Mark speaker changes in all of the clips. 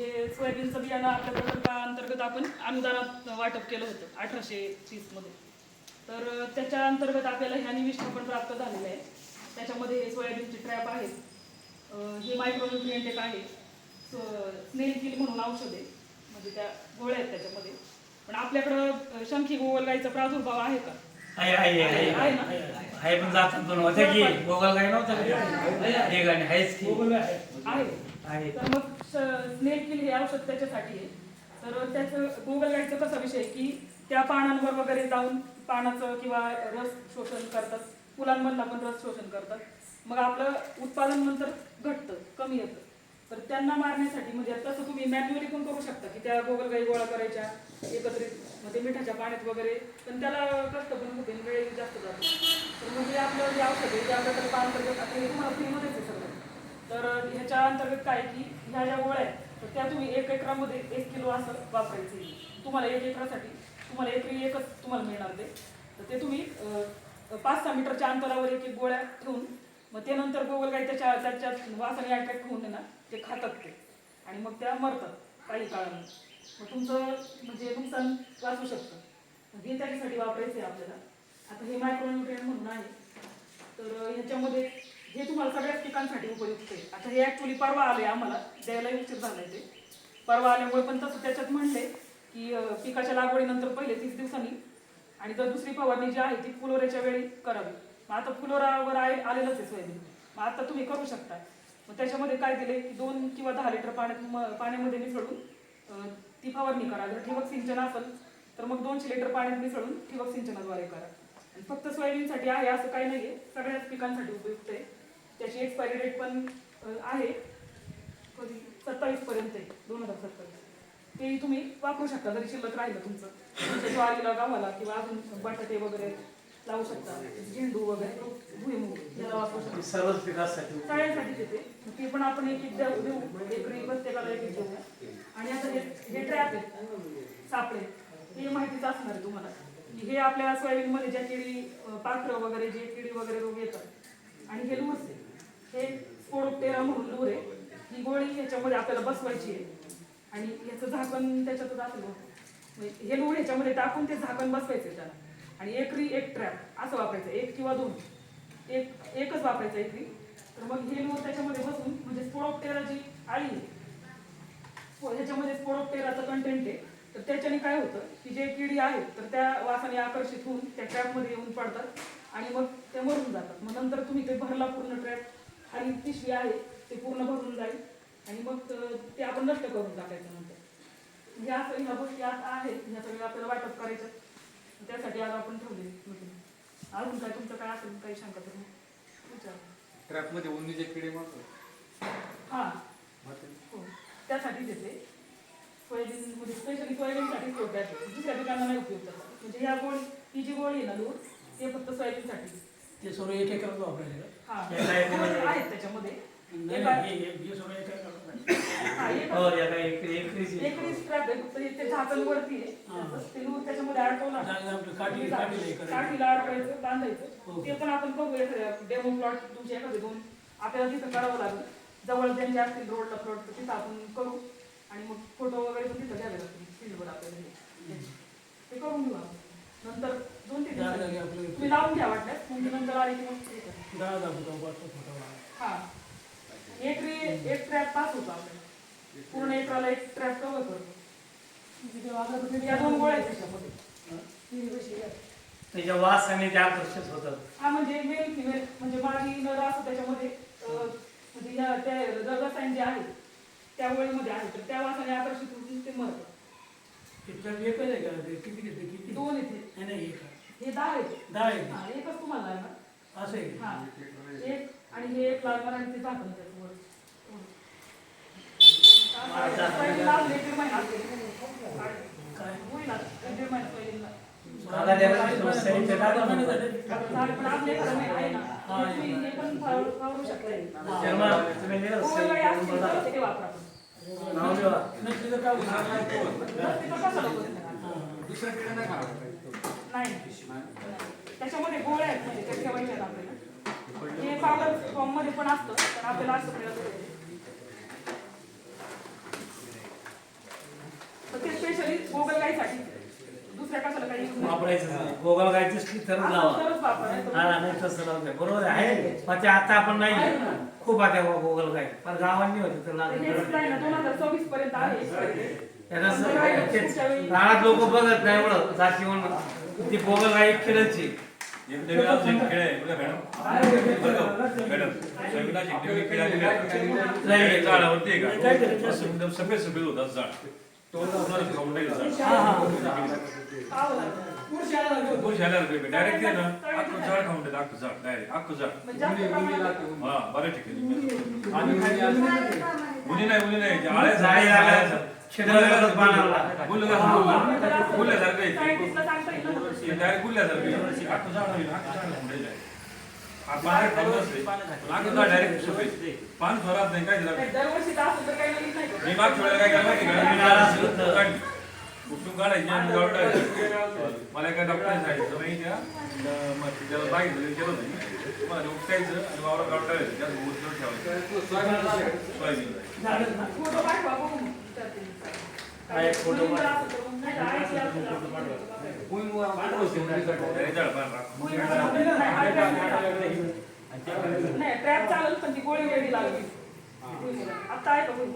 Speaker 1: जे सोयाबीनचं बियाणं आपल्या प्रकल्पाअंतर्गत आपण अनुदानात वाटप केलं होतं अठराशे तीसमध्ये तर त्याच्या अंतर्गत आपल्याला ह्या निविष्ट पण प्राप्त झालेलं आहे त्याच्यामध्ये सोयाबीनचे ट्रॅप आहेत. हे मायक्रोन्युट्रिएंट एक आहे. स्नेल म्हणून औषध आहे. म्हणजे त्या गोळ्या आहेत त्याच्यामध्ये. पण आपल्याकडं शंखी गोवलगाईचा प्रादुर्भाव आहे का?
Speaker 2: आहे आहे आहे
Speaker 1: आहे. ना?
Speaker 2: आहे पण जातात पण होत्या की गोगल काय नव्हतं? हे गाणी आहेच की.
Speaker 1: आहे. तर मग स्नेल किल हे औषध त्याच्यासाठी आहे. तर त्याचं गोगलगाईचं कसा विषय आहे की त्या पानांवर वगैरे जाऊन पानाचं किंवा रस शोषण करतात. फुलांमधला पण रस शोषण करतात. मग आपलं उत्पादन नंतर घटतं कमी येतं. तर त्यांना मारण्यासाठी म्हणजे तसं तुम्ही मॅन्युअली पण करू शकता की त्या गोगलगाई गोळा करायच्या एकत्रित मग ते मिठाच्या पाण्यात वगैरे पण त्याला कष्ट पण होते वेळ जास्त जातो. तर मग आपलं जे औषध आहे त्या प्रकल्पाअंतर्गत आता हे तुम्हाला फ्रीमध्येच आहे सगळं. तर ह्याच्या अंतर्गत काय की ह्या ज्या गोळ्या आहेत तर त्या तुम्ही एक एकरामध्ये एक किलो असं वापरायचे तुम्हाला एक एकरासाठी तुम्हाला एकरी एकच तुम्हाला मिळणार ते. तर ते तुम्ही पाच सहा मीटरच्या अंतरावर एक एक गोळ्या ठेवून मग ते नंतर गोगल त्याच्या त्याच्यात वासाने अट्रॅक्ट होऊन ना ते खातात ते. आणि मग त्या मरतात काही काळानं मग तुमचं म्हणजे नुकसान वाचू शकतं. हे त्याच्यासाठी वापरायचं आहे आपल्याला. आता हे मायक्रोन्युट्रियन म्हणून आहे. तर ह्याच्यामध्ये हे तुम्हाला सगळ्याच पिकांसाठी उपयुक्त आहे. आता हे ॲक्च्युली परवा आले आम्हाला. द्यायला उशीर झालाय ते. परवा आल्यामुळे पण तसं त्याच्यात म्हणले की पिकाच्या लागवडीनंतर पहिले तीस दिवसांनी आणि जर दुसरी फवारणी जी आहे ती फुलोऱ्याच्या वेळी करावी. मग आता फुलोरावर आहे आलेलंच आहे सोयाबीन. मग आता तुम्ही करू शकता मग त्याच्यामध्ये काय दिले की दोन किंवा दहा लिटर पाण्यात पाण्यामध्ये मिसळून ती फवारणी करा. जर ठिबक सिंचन असेल तर मग दोनशे लिटर पाण्यात मिसळून ठिबक सिंचनाद्वारे करा. आणि फक्त सोयाबीनसाठी आहे असं काही नाही आहे सगळ्याच पिकांसाठी उपयुक्त आहे. त्याची एक्सपायरी डेट पण आहे. कधी? सत्तावीसपर्यंत आहे. दोन हजार सत्तावीस. ते तुम्ही वापरू शकता जरी शिल्लक राहिलं तुमचं. तुमच्या ज्वारीला गव्हाला किंवा अजून बटाटे वगैरे लावू शकता. झेंडू वगैरे भुईमूग याला वापरू शकता.
Speaker 2: सर्वच पिकासाठी
Speaker 1: सगळ्यांसाठी देते. ते पण आपण एक एक देऊ एकरी प्रत्येकाला एक देऊ आणि आता हे ट्रॅप आहेत सापळे. हे माहितीच असणार आहे तुम्हाला. की हे आपल्या सोयाबीनमध्ये ज्या किडी अं, पाखरं वगैरे जे किडी वगैरे रोग येतात. आणि हे आहे. हे स्पोडोप्टेरा म्हणून लूर आहे. ही गोळी ह्याच्यामध्ये आपल्याला बसवायची आहे. आणि याचं झाकण त्याच्यातच असेल. म्हणजे हे लूर ह्याच्यामध्ये टाकून ते झाकण बसवायचं त्याला. आणि एकरी एक ट्रॅप असं वापरायचं. एक किंवा दोन. एक एकच वापरायचं एकरी तर मग हे लोक त्याच्यामध्ये बसून म्हणजे स्पोडोप्टेरा जी आळी आहे, हो, ह्याच्यामध्ये स्पोडोप्टेराचं कंटेंट आहे. तर त्याच्याने काय होतं की जे किडी आहेत तर त्या वासाने आकर्षित होऊन त्या ट्रॅपमध्ये येऊन पडतात आणि मग ते मरून जातात. मग नंतर तुम्ही ते भरला पूर्ण ट्रॅप खाली पिशवी आहे ते पूर्ण भरून जाईल. आणि मग ते आपण नष्ट करून टाकायचं नंतर. ह्या असं ह्या गोष्टी आता आहेत ह्या सगळ्या आपल्याला वाटप करायचं त्यासाठी आज आपण ठेवले. अजून काय तुमचं काय असेल काही शंका तर विचार.
Speaker 3: ट्रॅपमध्ये उन्नीचे किडे मारतो
Speaker 1: हां. हो. त्यासाठी देते. सोयाबीन म्हणजे स्पेशली सोयाबीनसाठी सोडतात दुसऱ्या पिकांना नाही उपयोग त्याचा. म्हणजे ह्या गोळी ही जी गोळी आहे ना लूर ते फक्त सोयाबीनसाठी
Speaker 4: ते सर्व एक एकरात वापरायचे का?
Speaker 1: हा. आहेत त्याच्यामध्ये.
Speaker 4: हे- एक
Speaker 1: एक-
Speaker 2: एकरीच आहे
Speaker 1: फक्त ते झाकण वरती आहे.
Speaker 4: हा.
Speaker 1: ते लूर त्याच्यामध्ये अडकवला.
Speaker 4: नाही, नाही, आपलं काठी काठीला हे करायचं.
Speaker 1: काठीला अडकायचं बांधायचं.
Speaker 4: हो.
Speaker 1: ते पण आपण बघू एखाद्या डेमो प्लॉट तुमचे एखादे दोन. आपल्याला तिथं करावं लागेल. जवळ ज्यांचे असतील रोडला प्लॉट तर तिथं आपण करू. आणि मग फोटो वगैरे पण तिथं घ्यावे लागतील. फील्डवर आपल्याला हे. ते करून घेऊ आपण. नंतर दोन तीन
Speaker 4: दहा
Speaker 1: दिवसांनी
Speaker 4: जागी आपलं
Speaker 1: तुम्ही लावून घ्या वाटल्यास. म्हणजे नंतर आले की मग हे करा.
Speaker 4: दहा फुटा.
Speaker 1: हा. एक रे एक ट्रॅप पास होतो आपल्याला पूर्ण एकराला एक ट्रॅप कव्हर करतो या दोन गोळ्या आहेत त्याच्यामध्ये.
Speaker 2: त्याच्या वासाने ते आकर्षित होतात
Speaker 1: हा म्हणजे मेल फिमेल म्हणजे माझी नर असं त्याच्यामध्ये अं, म्हणजे या त्या रसायन जे आहे त्या गोळीमध्ये आहे तर त्या वासाने आकर्षित होऊन ते मरतात.
Speaker 4: एकच आहे का? ते किती किती किती?
Speaker 1: दोन येते
Speaker 4: नाही नाही एक. आहे.
Speaker 1: हे दहा आहेत.
Speaker 4: दहा आहे
Speaker 1: हा एकच तुम्हाला लागणार.
Speaker 4: असं आहे का?
Speaker 1: हा एक आणि हे एक लागणार आणि ते झाकण
Speaker 3: दुसऱ्या नाही.
Speaker 1: त्याच्यामध्ये गोळ्या आहेत म्हणजे त्या ठेवायच्या आहेत आपल्याला. हे पावडर फॉर्ममध्ये पण असतं पण आपल्याला असं मिळत नाही. स्पेशली गोगल गाईसाठी. दुसऱ्या कशाला काही use नाही.
Speaker 4: वापरायचं नाही. गोगल गायचं स्टिकर
Speaker 1: असं
Speaker 4: लावा.
Speaker 1: तरच वापरायचं.
Speaker 4: हा नाही तसं लावू नये. बरोबर आहे. पण ते आता आपण नाही खूप आता गोगल गाय. पण गावांनी होते तर
Speaker 1: हे
Speaker 4: लागत
Speaker 1: सुद्धा आहे ना, 2024 पर्यंत आहे.
Speaker 4: राहत लोक बघत नाही एवढं जाती म्हणून ती गोगल गाय खेळायची. नाही.
Speaker 5: सफेद सफेद होता झाड. डायरेक्ट ना अख्खं झाड खाऊन टाकेल अख्खं झाड डायरेक्ट अख्खं झाड हा
Speaker 3: आणि खाली असं-
Speaker 5: उन्ही नाही उन्ही नाही ते आळे
Speaker 4: झाडे लागल्या शेताला पाण्याला
Speaker 5: गुल्ल्यासारखं गुल्ल्यासारखं आहे
Speaker 1: सायंटिस्टला सांगता येईल ना.
Speaker 5: ते डायरेक्ट गुल्ल्यासारखं आहे. अख्खं झाड होईल अख्खं झाड खाऊन अख्खं झाड डायरेक्ट पान स्वरात नाही काय. मी मागच्या वेळेला काय केलं माहिती का? काढायची आणि. मला एका डॉक्टरने सांगितलं नाही त्या त्याला बागितलं केलं होतं मी. तुम्हाला ते उपटायचं आणि वावरात गावून टाकायचं त्यात उचलून ठेवायचं. सोयाबीन
Speaker 1: नाही ट्रॅप चालेल पण ती गोळी वेगळी लागली. आता आहे का गोळी?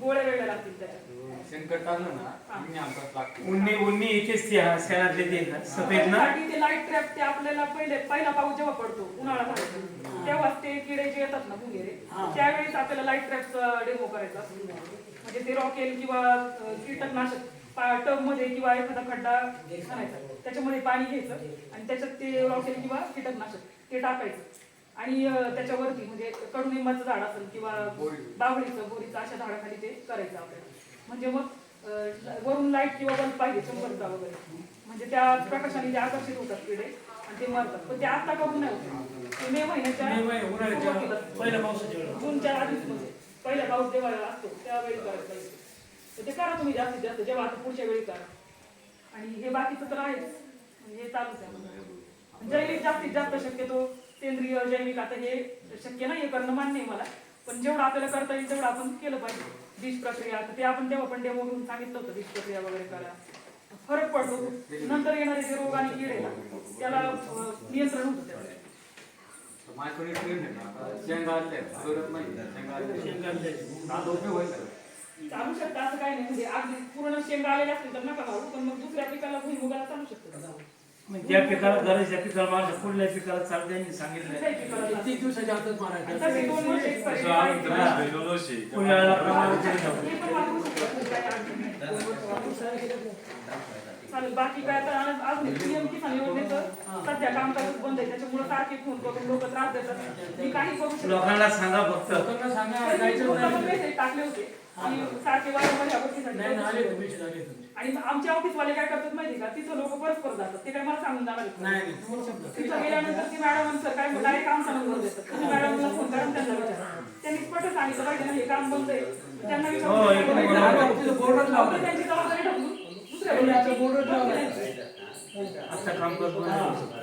Speaker 1: गोळ्या वेगळ्या लागतील
Speaker 4: उन्नी उन्नी इथेच ते हा, शेणातले ते ना, सफेद ना?
Speaker 1: ते लाइट ट्रॅप ते आपल्याला पहिले पहिला पाऊस जेव्हा पडतो उन्हाळा झाला तेव्हा ते किडे जे येतात ना भुंगेरे त्यावेळेस आपल्याला लाइट ट्रॅपचा डेमो करायचा म्हणजे ते रॉकेल किंवा कीटकनाशक टबमध्ये किंवा एखादा खड्डा आणायचा त्याच्यामध्ये पाणी घ्यायचं आणि त्याच्यात ते रॉकेल किंवा कीटकनाशक ते टाकायचं. आणि त्याच्यावरती म्हणजे कडुनिंबाचं झाड असेल किंवा. बावडीचं बोरीचं अशा झाडाखाली ते करायचं आपल्याला. म्हणजे मग वरून लाइट किंवा बल्ब पाहिजे शंभरचा वगैरे. म्हणजे त्या प्रकाशाने ते आकर्षित होतात किडे आणि ते मरतात. पण ते आता करून नाही होत. ते मे महिन्याच्या. जूनच्या आधीच म्हणजे. पहिला पाऊस जेव्हा असतो त्यावेळी तर ते करा तुम्ही जास्तीत जास्त जेव्हा आता पुढच्या वेळी करा. आणि हे बाकीचं तर आहेच. म्हणजे हे चालूच आहे म्हणजे. जैविक जास्तीत जास्त शक्यतो सेंद्रिय जैविक आता हे शक्य नाही हे करणं मान्य आहे मला. पण जेवढं आपल्याला करता येईल तेवढं आपण केलं पाहिजे. बीज प्रक्रिया ते आपण तेव्हा पण डेमो घेऊन सांगितलं होतं बीज प्रक्रिया वगैरे करा. फरक पडतो. नंतर येणारे जे रोग आणि कीड आहे ना त्याला नियंत्रण होतं
Speaker 3: आहे ना आता शेंगा नाही. शेंगा होईल का?
Speaker 1: चालू शकतं असं काही नाही म्हणजे अगदी पूर्ण शेंगा आलेल्या असतील तर नका लावू पण मग दुसऱ्या पिकाला भुईमुगाला चालू शकतं
Speaker 4: ज्या पिकाला गरज त्या पिकाला मारायचं कुठल्या पिकाला चालतं सांगितलं. किती दिवसाच्या आतच
Speaker 1: आणि तसे दोन वर्ष expiry
Speaker 5: तसं आम्ही
Speaker 1: आहे.
Speaker 5: तर नाही दोन वर्षी.
Speaker 4: पुण्याला प्रमाण केलं जातं.
Speaker 1: हे पण वापरू शकतो, काही अडचण नाही. दोन वर्ष वापरू शकतो. बाकी काय तर आज- अजून पीएम किसान योजनेचं सध्या कामकाजच बंद आहे. त्याच्यामुळे सारखे फोन करून लोक त्रास देतात. मी काही करू शकत
Speaker 4: लोकांना सांगा फक्त.
Speaker 1: टाकले होते. की सारखे वारंवार ह्या गोष्टीसाठी. आणि आमचे ऑफिसवाले काय करतात माहिती का? तिथं लोक परस्पर जातात. ते काय मला सांगून जाणार. तिथं गेल्यानंतर ती मॅडम सर काय डायरेक्ट आमचा नंबर देतात. तुम्ही मॅडमला फोन करा आणि त्यांना विचारा. त्यांनी स्पष्ट सांगितलं पाहिजे हे काम बंद आहे. त्यांना
Speaker 4: हो.
Speaker 1: विचारून
Speaker 4: लावलं.
Speaker 1: त्यांची जबाबदारी ढकलून दुसऱ्या
Speaker 4: बोर्डाचं
Speaker 1: गोष्टी-
Speaker 4: बोर्डच लावलं. आता काम करतो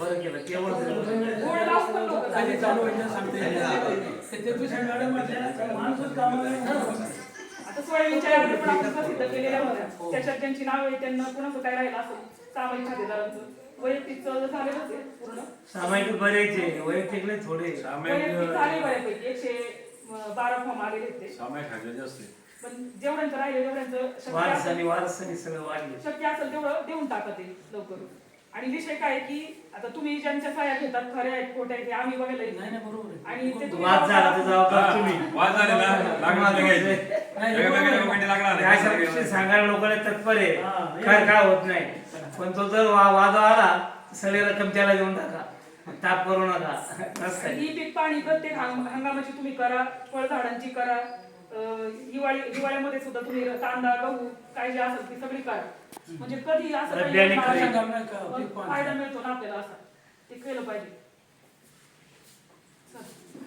Speaker 4: बरं केलं केवळ
Speaker 1: बोर्ड लावून पण लोकं
Speaker 4: आणि
Speaker 1: जातात.
Speaker 4: चालू व्हायचं सांगते. ते दुसऱ्या मॅडम म्हटल्या माणूसच कामाला नाही.
Speaker 1: आता सोयाबीनच्या याद्या पण आपण प्रसिद्ध केलेल्या होत्या त्याच्यात ज्यांची नाव आहे त्यांना कुणाचं काय राहिलं असेल? सामाजिक खातेदारांचं. वैयक्तिक झालेलंच आहे पूर्ण.
Speaker 4: सामायिक बरेच आहे. वैयक्तिक लय थोडे.
Speaker 1: वैयक्तिक झाले
Speaker 5: सामायिक
Speaker 1: बऱ्यापैकी. एकशे बारा फॉर्म आलेले आहेत ते.
Speaker 5: सामायिक खाते जास्त आहे.
Speaker 1: पण जेवढ्यांचं राहिले तेवढ्यांचं शक्य
Speaker 4: वारसानी
Speaker 1: असेल
Speaker 4: वारसानी सगळं वाढले.
Speaker 1: शक्य असेल तेवढं देऊन टाका ते लवकर आणि विषय काय की आता तुम्ही ज्यांच्या सह्या घेतात खऱ्या आहेत खोट्या आहेत हे आम्ही बघायला येत
Speaker 4: नाही.
Speaker 1: नाही
Speaker 4: नाही बरोबर आहे.
Speaker 1: आणि ते तुम्ही
Speaker 4: वाद झाला तर जबाबदार तुम्ही.
Speaker 5: हा, वाद झाले ना लागणार तर घ्यायचे.
Speaker 4: नाही,
Speaker 5: वेगवेगळे डॉक्युमेंट लागणार
Speaker 4: ते अशा गोष्टी सांगायला लोकांना तत्पर आहे हा, काय काय होत नाही. पण तो जर वा- वाद आला तर सगळी रक्कम त्याला देऊन टाका. ताप करू नका. आहे.
Speaker 1: ही पीक पाणी प्रत्येक हंग- हंगामाची तुम्ही करा फळझाडांची करा. हिवाळी हिवाळ्यामध्ये सुद्धा तुम्ही कांदा गहू काय जे असेल ती सगळी करा म्हणजे कधी असं काही. पण. फायदा मिळतो ना आपल्याला असा. ते केलं पाहिजे.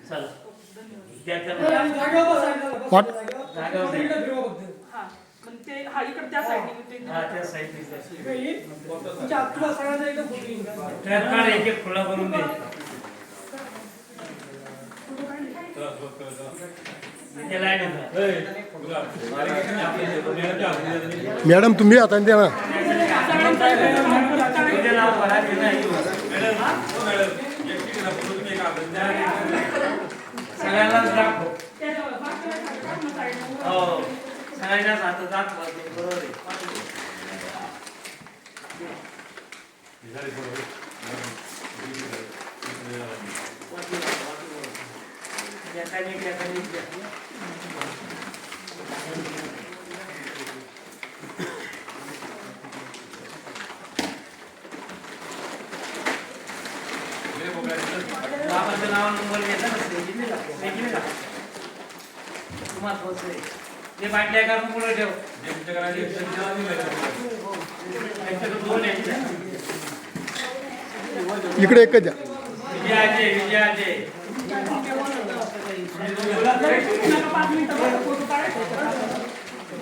Speaker 1: चल. हा पण ते हा इकडे त्या साईडने
Speaker 4: हा एक एक खुला करून दे.
Speaker 6: मॅडम तुम्ही
Speaker 5: आता हातात द्या.
Speaker 4: सगळ्यांनाच दाखव सगळ्यांनाच दाखव बरोबर आहे एकाने एक, एकाने एक द्या.
Speaker 5: हे बघा, इथं
Speaker 4: बाबाचं नाव नंबर घेतला ना ते किती लागतो? ते किती लागतो? तुम्हाला पोहोचले ते बाटल्या काढून पुढे ठेव
Speaker 5: जे तुमच्याकडे आहे, ते तुमच्या आधी माहिती आहे.
Speaker 4: त्यांच्याकडे दोन आहेत ना.
Speaker 6: इकडे एकच द्या
Speaker 4: विजयाचे विजयाचे
Speaker 1: पाच मिनिटं फोटो काढायचा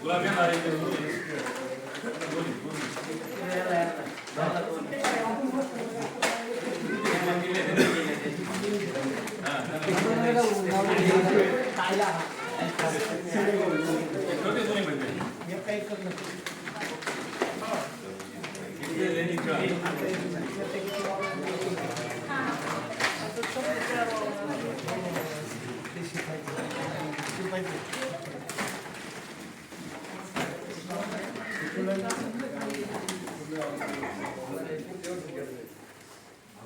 Speaker 5: गुलाब येणार आहे, ते दोन्ही. दोन्ही, दोन्ही. छोटे दोन्ही म्हणजे. इथे लेणीचं.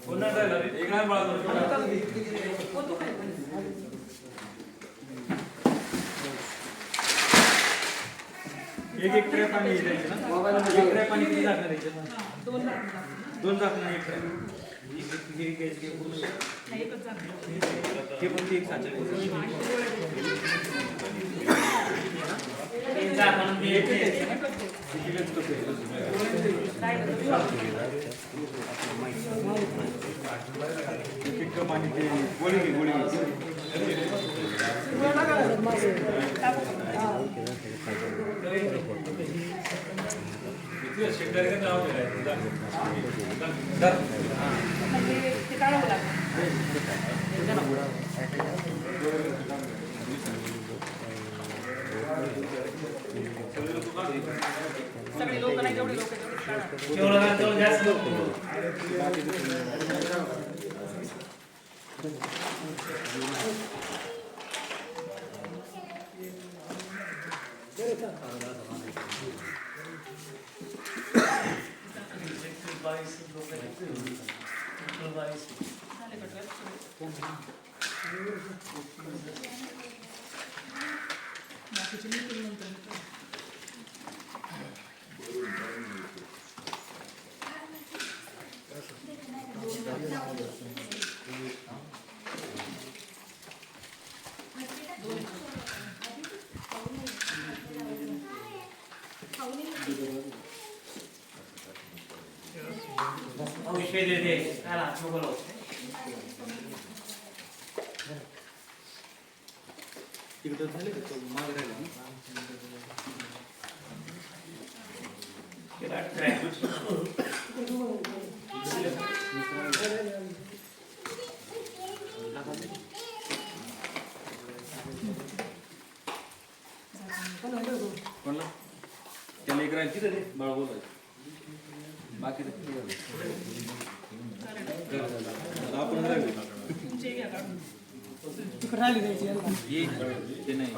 Speaker 5: पुन्हा काय झालं? एक लहान बाळ होतं.
Speaker 7: एक एक ट्रॅप आणि हे द्यायचे. ना एक आणि किती द्यायचे
Speaker 1: दोन लागतात.
Speaker 7: दोन एक हे पूर्ण.
Speaker 1: नाही,
Speaker 7: पण ती एक साचा
Speaker 4: ते
Speaker 7: एक आणि म्हणजे ते गोळी घे गोळी घे.
Speaker 5: इथे शेतकऱ्याचं नाव दिलंय. जा.
Speaker 1: म्हणजे ते काढावं लागतं. सगळे लोक नाही जेवढे लोक तेवढे काढा.
Speaker 4: जेवढं का तेवढं जास्त लोक. बावीस लोक आहेत. बावीस.
Speaker 1: झाले कटकट. बाकीचे meeting नंतर.
Speaker 4: विषय देते त्याला हात नको लावू.
Speaker 7: तिकडं झाले का तो मागे राहिला ना?
Speaker 4: त्याला
Speaker 7: एक राहिली रे बाळ बोलायचं बाकी आपण राहिलो
Speaker 1: तुमचे घ्या काढून.
Speaker 7: ये ते नाही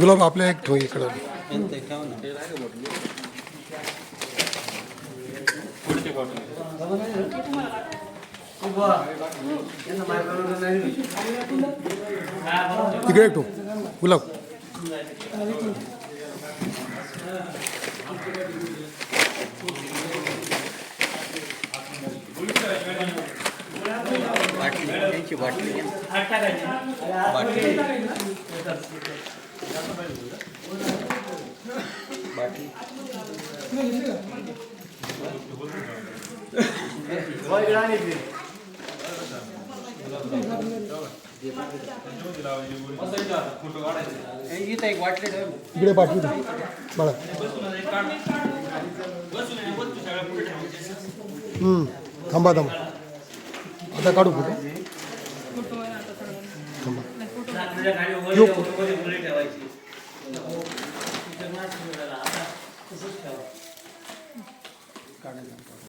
Speaker 6: गुलाब आपल्या एक ठेव इकडं
Speaker 7: पुढच्या बॉटल
Speaker 4: उभा. यांना मार्ग बरोबर नाही. हा, बरोबर.
Speaker 6: इकडे एक ठेव
Speaker 4: इथं
Speaker 5: एक वाटले
Speaker 6: इकडे पाठवू दे. बाळा. हम्म, थांबा थांबा.
Speaker 4: आता काढू फोटो
Speaker 8: काढायला.